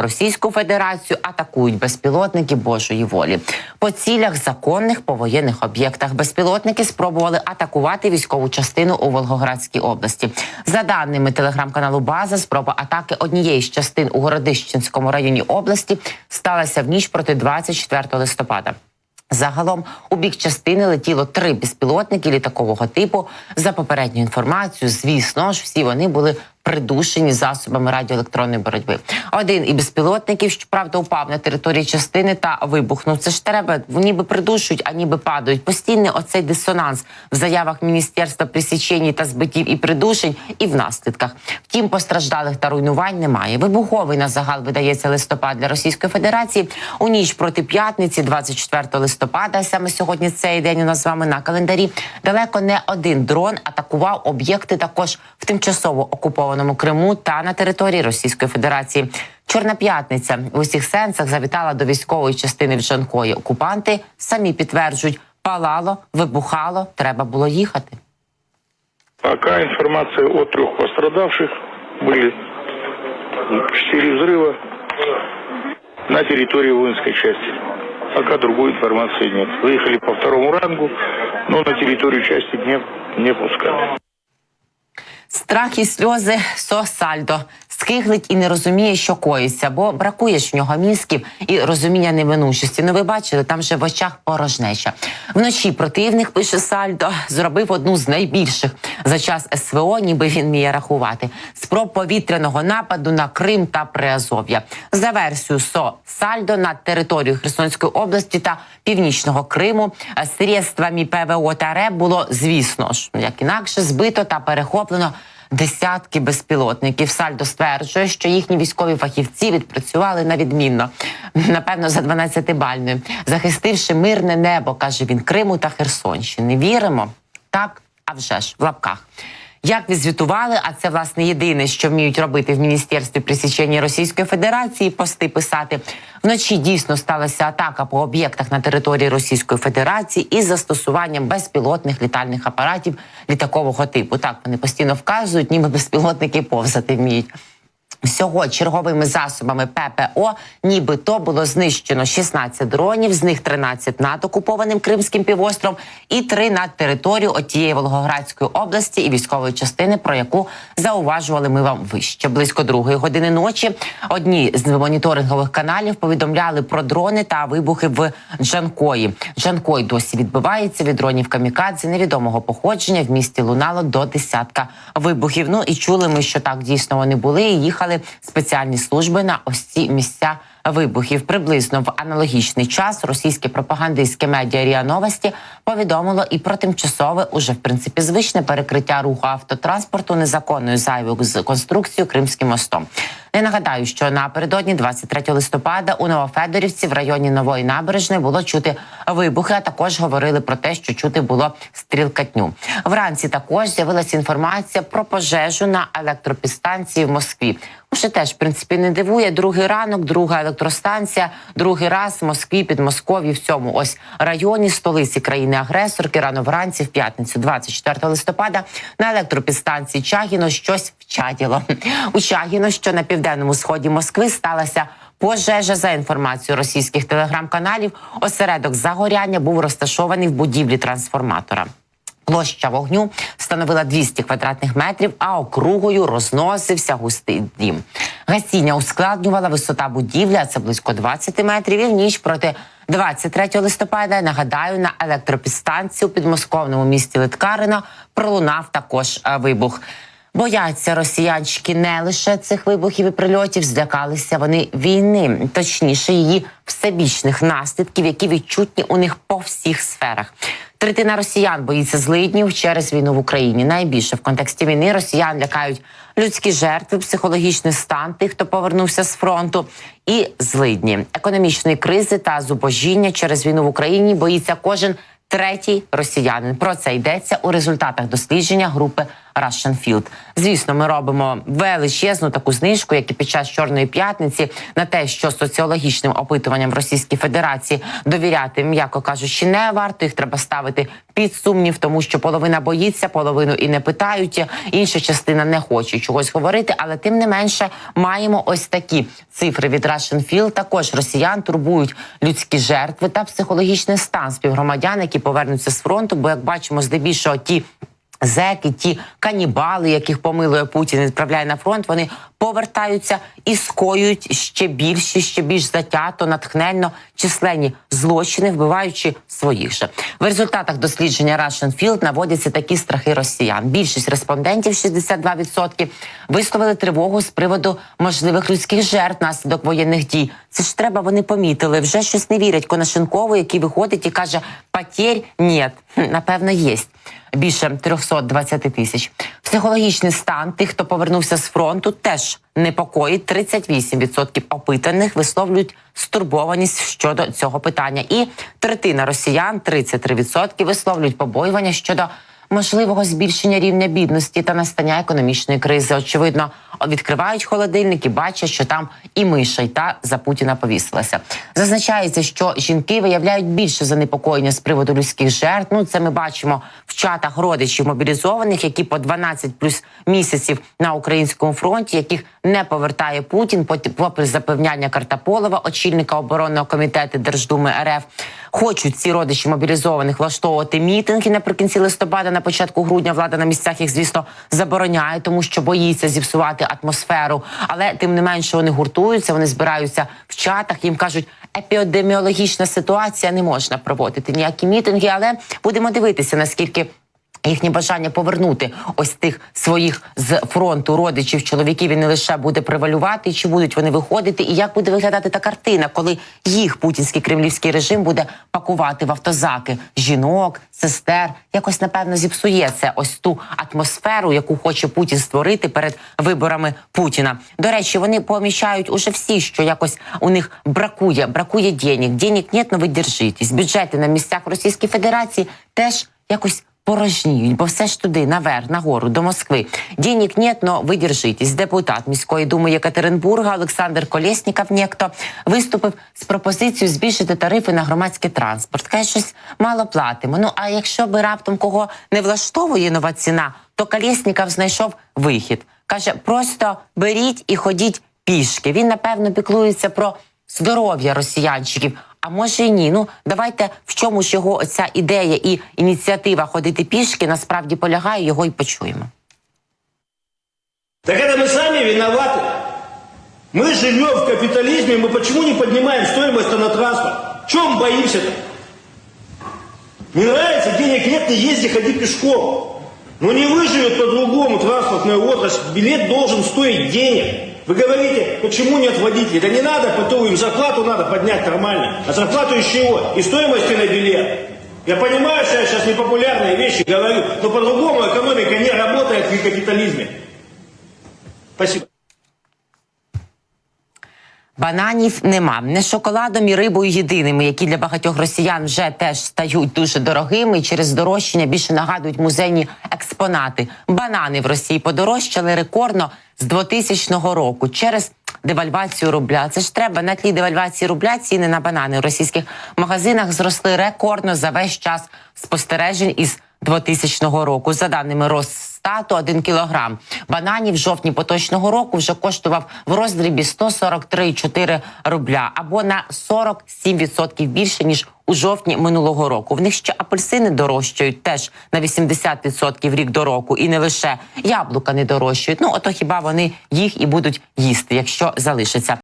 Російську Федерацію атакують безпілотники Божої волі. По цілях законних повоєнних об'єктах безпілотники спробували атакувати військову частину у Волгоградській області. За даними телеграм-каналу База, спроба атаки однієї з частин у Городищенському районі області сталася в ніч проти 24 листопада. Загалом у бік частини летіло три безпілотники літакового типу. За попередньою інформацією, звісно ж, всі вони були придушені засобами радіоелектронної боротьби. Один і безпілотників, щоправда, упав на території частини та вибухнув. Це ж треба, ніби придушують, а ніби падають. Постійний оцей дисонанс в заявах міністерства присічень та збиттів і придушень, і в наслідках. Втім, постраждалих та руйнувань немає. Вибуховий на загал видається листопад для Російської Федерації у ніч проти п'ятниці, 24 листопада. Саме сьогодні цей день у нас з вами на календарі. Далеко не один дрон атакував об'єкти також в тимчасово окупованому Криму та на території Російської Федерації. Чорна п'ятниця в усіх сенсах завітала до військової частини в Джанкої. Окупанти самі підтверджують, палало, вибухало, треба було їхати. Пока информация о трех пострадавших были четыре взрыва на территории воинской части. Пока другой информации нет. Выехали по второму рангу, но на территорию части не, не пускали. Страх і сльози Сосальдо скиглить і не розуміє, що коїться, бо бракує ж в нього мізків і розуміння неминучості. Ну, ви бачили, там же в очах порожнеча. Вночі противник пише Сальдо, зробив одну з найбільших за час СВО, ніби він вміє рахувати. Спроб повітряного нападу на Крим та Приазов'я. За версією СО Сальдо над територією Херсонської області та північного Криму е, средствами ПВО та РЕБ було, звісно ж, як інакше збито та перехоплено десятки безпілотників. Сальдо стверджує, що їхні військові фахівці відпрацювали на відмінно, напевно, за 12-бальною, захистивши мирне небо, каже він, Криму та Херсонщини. Віримо? Так, а вже ж в лапках. Як відзвітували, а це власне єдине, що вміють робити в міністерстві присічення Російської Федерації, пости писати вночі. Дійсно сталася атака по об'єктах на території Російської Федерації із застосуванням безпілотних літальних апаратів літакового типу. Так вони постійно вказують, ніби безпілотники повзати вміють. Всього черговими засобами ППО нібито було знищено 16 дронів, з них 13 над окупованим Кримським півостровом і 3 над територію отієї Волгоградської області і військової частини, про яку зауважували ми вам вище. Близько другої години ночі одні з моніторингових каналів повідомляли про дрони та вибухи в Джанкої. Джанкой досі відбивається від дронів камікадзе невідомого походження. В місті лунало до десятка вибухів. Ну і чули ми, що так дійсно вони були. і Їхали спеціальні служби на ось ці місця вибухів. Приблизно в аналогічний час російське пропагандистське медіа Ріа Новості повідомило і про тимчасове, уже в принципі звичне перекриття руху автотранспорту незаконною зайвою з конструкцією Кримським мостом. Не нагадаю, що напередодні 23 листопада у Новофедорівці в районі нової набережної було чути вибухи. А також говорили про те, що чути було стрілкатню. Вранці також з'явилася інформація про пожежу на електропідстанції в Москві. Уже теж в принципі не дивує. Другий ранок, друга електростанція, другий раз в Москві, Підмосков'ї в цьому ось районі столиці країни-агресорки. Рано вранці в п'ятницю, 24 листопада, на електропідстанції Чагіно щось вчаділо. У Чагіно, що на південному сході Москви, сталася. Пожежа за інформацією російських телеграм-каналів, осередок загоряння був розташований в будівлі трансформатора. Площа вогню становила 200 квадратних метрів, а округою розносився густий дім. Гасіння ускладнювала висота будівлі, а це близько 20 метрів. І в ніч проти 23 листопада, нагадаю, на електропідстанції у підмосковному місті Литкарина пролунав також е, вибух. Бояться росіянчики не лише цих вибухів і прильотів, злякалися вони війни, точніше, її всебічних наслідків, які відчутні у них по всіх сферах. Третина росіян боїться злиднів через війну в Україні. Найбільше в контексті війни росіян лякають людські жертви, психологічний стан тих, хто повернувся з фронту, і злидні економічної кризи та зубожіння через війну в Україні боїться кожен третій росіянин. Про це йдеться у результатах дослідження групи Russian Field. Звісно, ми робимо величезну таку знижку, як і під час чорної п'ятниці, на те, що соціологічним опитуванням в Російській Федерації довіряти, м'яко кажучи, не варто їх треба ставити під сумнів, тому що половина боїться, половину і не питають. Інша частина не хоче чогось говорити, але тим не менше маємо ось такі цифри від Russian Field. Також росіян турбують людські жертви та психологічний стан співгромадян, які повернуться з фронту. Бо як бачимо, здебільшого ті. Зеки, ті канібали, яких помилує Путін, відправляє на фронт, вони повертаються і скоюють ще більші, ще більш затято, натхненно численні злочини, вбиваючи своїх же. В результатах дослідження Russian Field наводяться такі страхи росіян. Більшість респондентів, 62%, висловили тривогу з приводу можливих людських жертв наслідок воєнних дій. Це ж треба, вони помітили. Вже щось не вірять Конашенкову, який виходить і каже: потерь. Хм, Напевно, єсть більше 320 тисяч. Психологічний стан тих, хто повернувся з фронту, теж непокоїть. 38% опитаних висловлюють стурбованість щодо цього питання. І третина росіян, 33%, висловлюють побоювання щодо можливого збільшення рівня бідності та настання економічної кризи. Очевидно, відкривають холодильник і бачать, що там і миша, й та за Путіна повісилася. Зазначається, що жінки виявляють більше занепокоєння з приводу людських жертв. Ну це ми бачимо в чатах родичів мобілізованих, які по 12 плюс місяців на українському фронті, яких не повертає Путін, попри запевняння Картаполова, очільника оборонного комітету Держдуми РФ. Хочуть ці родичі мобілізованих влаштовувати мітинги наприкінці листопада, на початку грудня. Влада на місцях їх, звісно, забороняє, тому що боїться зіпсувати атмосферу. Але тим не менше вони гуртуються, вони збираються в чатах. Їм кажуть, епідеміологічна ситуація не можна проводити ніякі мітинги, але будемо дивитися наскільки. Їхнє бажання повернути ось тих своїх з фронту родичів, чоловіків і не лише буде превалювати, чи будуть вони виходити, і як буде виглядати та картина, коли їх путінський кремлівський режим буде пакувати в автозаки жінок, сестер, якось напевно зіпсує це ось ту атмосферу, яку хоче Путін створити перед виборами Путіна. До речі, вони помічають уже всі, що якось у них бракує, бракує денег. Денег нет, но ви держитесь. Бюджети на місцях Російської Федерації теж якось порожніють, бо все ж туди, наверх, нагору, до Москви. Денег нет, но ви. Депутат міської думи Єкатеринбурга Олександр Колєсніков Нєкто виступив з пропозицією збільшити тарифи на громадський транспорт. Каже, щось мало платимо. Ну а якщо би раптом кого не влаштовує нова ціна, то Колєсніков знайшов вихід. Каже, просто беріть і ходіть пішки. Він напевно піклується про здоров'я росіянчиків А може і ні. Ну давайте в чому ж його ця ідея і ініціатива ходити пішки насправді полягає, його і почуємо. Так это мы сами виноваты. Мы живем в капитализме, мы почему не поднимаем стоимость на транспорт? Чем боимся-то? Не нравится, денег нет, не езди, ходи пешком. Но не выживет по-другому транспортная отрасль. Билет должен стоить денег. Вы говорите, почему нет водителей? Да не надо, потом им зарплату надо поднять нормально. А зарплату из чего? И стоимости на билет. Я понимаю, что я сейчас непопулярные вещи говорю, но по-другому экономика не работает при капитализме. Спасибо. Бананів нема не шоколадом і рибою єдиними, які для багатьох росіян вже теж стають дуже дорогими і через здорожчання більше нагадують музейні експонати. Банани в Росії подорожчали рекордно з 2000 року через девальвацію рубля. Це ж треба на тлі девальвації рубля ціни на банани в російських магазинах зросли рекордно за весь час спостережень із 2000 року. За даними Росстату, 1 кілограм бананів в жовтні поточного року вже коштував в роздрібі 143,4 рубля або на 47% більше ніж у жовтні минулого року. В них ще апельсини дорожчають теж на 80% рік до року, і не лише яблука не дорожчають. Ну ото хіба вони їх і будуть їсти, якщо залишаться.